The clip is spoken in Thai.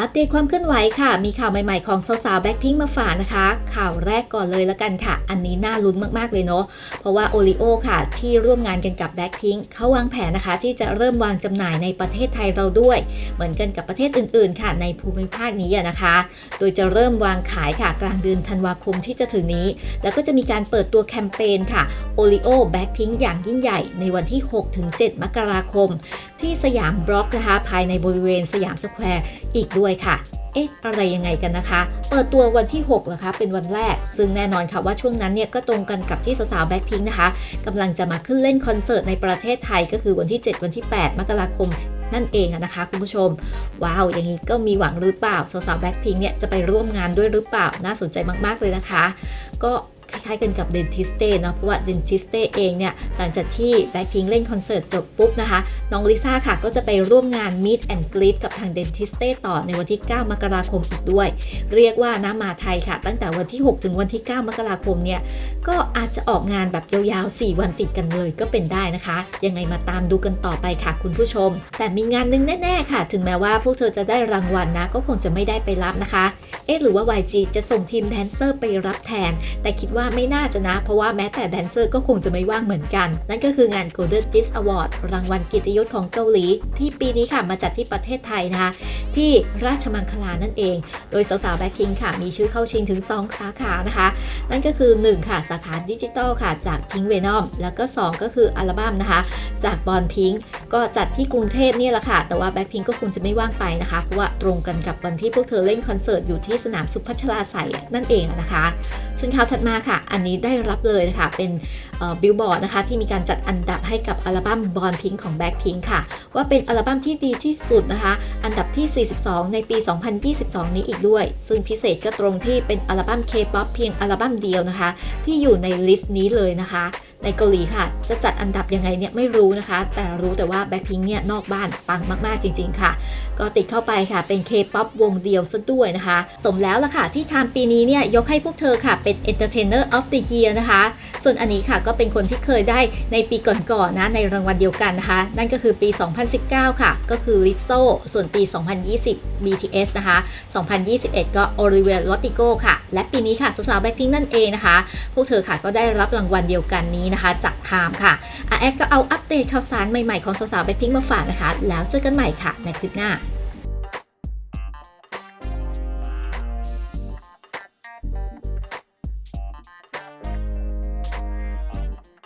อัปเดตความเคลื่อนไหวค่ะ มีข่าวใหม่ๆของสาวๆแบ็คพิงมาฝากนะคะ ข่าวแรกก่อนเลยละกันค่ะ อันนี้น่าลุ้นมากๆเลยเนาะ เพราะว่าโอริโอค่ะ ที่ร่วมงานกันกับแบ็คพิงเขาวางแผนนะคะ ที่จะเริ่มวางจำหน่ายในประเทศไทยเราด้วย เหมือนกันกับประเทศอื่นๆ ค่ะ ในภูมิภาคนี้นะคะ โดยจะเริ่มวางขายค่ะ กลางเดือนธันวาคมที่จะถึงนี้ แล้วก็จะมีการเปิดตัวแคมเปญค่ะ o r e o Blackpink อย่างยิ่งใหญ่ในวันที่ 6-7 มกราคม ที่สยามบล็อกนะคะ ภายในบริเวณสยามสแควร์อีกด้วยค่ะ เอ๊ะ อะไรยังไงกันนะคะ เปิดตัววันที่6เหรอคะ เป็นวันแรก ซึ่งแน่นอนค่ะว่าช่วงนั้นเนี่ยก็ตรงกันกับที่สาวๆแบ็คพิงนะคะกำลังจะมาขึ้นเล่นคอนเสิร์ตในประเทศไทยก็คือวันที่ 7 วันที่ 8 มกราคมนั่นเองนะคะคุณผู้ชม ว้าว อย่างนี้ก็มีหวังหรือเปล่าสาวๆแบ็คพิงเนี่ยจะไปร่วมงานด้วยหรือเปล่าน่าสนใจมากๆเลยนะคะ ก็ ล้ายๆกันกับเดนทิสเต้เนาะเพราะว่าเดนทิสเต้เองเนี่ยหลังจากที่แบ็คพิงเล่นคอนเสิร์ตจบปุ๊บนะคะ น้องลิซ่าค่ะก็จะไปร่วมงาน Meet and Greet กับทางเดนทิสเต้ต่อในวันที่ 9 มกราคมอีกด้วย เรียกว่านะมาไทยค่ะ ตั้งแต่วันที่ 6 ถึงวันที่ 9 มกราคมเนี่ยก็อาจจะออกงานแบบยาวๆ 4 วันติดกันเลยก็เป็นได้นะคะ ยังไงมาตามดูกันต่อไปค่ะคุณผู้ชม แต่มีงานหนึงแน่ ๆ ค่ะ ถึงแม้ว่าพวกเธอจะได้รางวัลนะก็คงจะไม่ได้ไปรับนะคะ เอ๊ะหรือว่า YG จะส่งทีมแดนเซอร์ไปรับแทน แต่คิดว่าไม่น่าจะนะ เพราะว่าแม้แต่แดนเซอร์ก็คงจะไม่ว่างเหมือนกัน นั่นก็คืองาน Golden Disc Award รางวัลกียรติยศของเกาหลี ที่ปีนี้ค่ะมาจัดที่ประเทศไทยนะคะที่ราชมังคลานั่นเอง โดยสาวๆแบ็คพิงค่ะ มีชื่อเข้าชิงถึง 2 สาขานะคะ นั่นก็คือ 1 ค่ะ สาขาดิจิตอลค่ะ จาก Pink Venom แล้วก็ 2 ก็คืออัลบั้มนะคะ จากบอลพิงก็จัดที่กรุงเทพนี่แหละค่ะ แต่ว่าแบ็คพิงก็คงจะไม่ว่างไปนะคะ เพราะว่าตรงกันกับวันที่พวกเธอเล่นคอนเสิร์ตอยู่ที่สนามสุพัชราไสนั่นเองนะคะส่วนข่าวถัดมาค่ะ อันนี้ได้รับเลยนะคะเป็นบิลบอร์ดนะคะที่มีการจัดอันดับให้กับอัลบั้มบอลพิงของแบ็คพิงค่ะ ว่าเป็นอัลบั้มที่ดีที่สุดนะคะ อันดับที่ 42 ในปี 2022 นี้อีกด้วย ซึ่งพิเศษก็ตรงที่เป็นอัลบั้ม K-POP เพียงอัลบั้มเดียวนะคะ ที่อยู่ในลิสต์นี้เลยนะคะ ในเกาหลีค่ะ จะจัดอันดับยังไงเนี่ยไม่รู้นะคะ แต่รู้แต่ว่าแบ็คพิงเนี่ยนอกบ้านปังมากๆจริง ๆ ค่ะ ก็ติดเข้าไปค่ะเป็น K-POP วงเดียวซะด้วยนะคะ สมแล้วล่ะค่ะ ที่ทามปีนี้เนี่ยยกให้พวกเธอค่ะเป็น Entertainer of the Year นะคะ ส่วนอันนี้ค่ะก็เป็นคนที่เคยได้ในปีก่อนๆนะในรางวัลเดียวกันนะคะ นั่นก็คือปี 2019 ค่ะ ก็คือ Lizzo ส่วนปี 2020 BTS นะคะ 2021 ก็ Olivia Rodrigo ค่ะ และปีนี้ค่ะสาวๆแบ็คพิงนั่นเองนะคะ พวกเธอค่ะก็ได้รับรางวัลเดียวกันนี้นะคะ จากไทม์ค่ะอาแอดก็เอาอัปเดตข่าวสารใหม่ๆของสาวๆแบ็คพิงมาฝากนะคะ แล้วเจอกันใหม่ค่ะในคลิปหน้า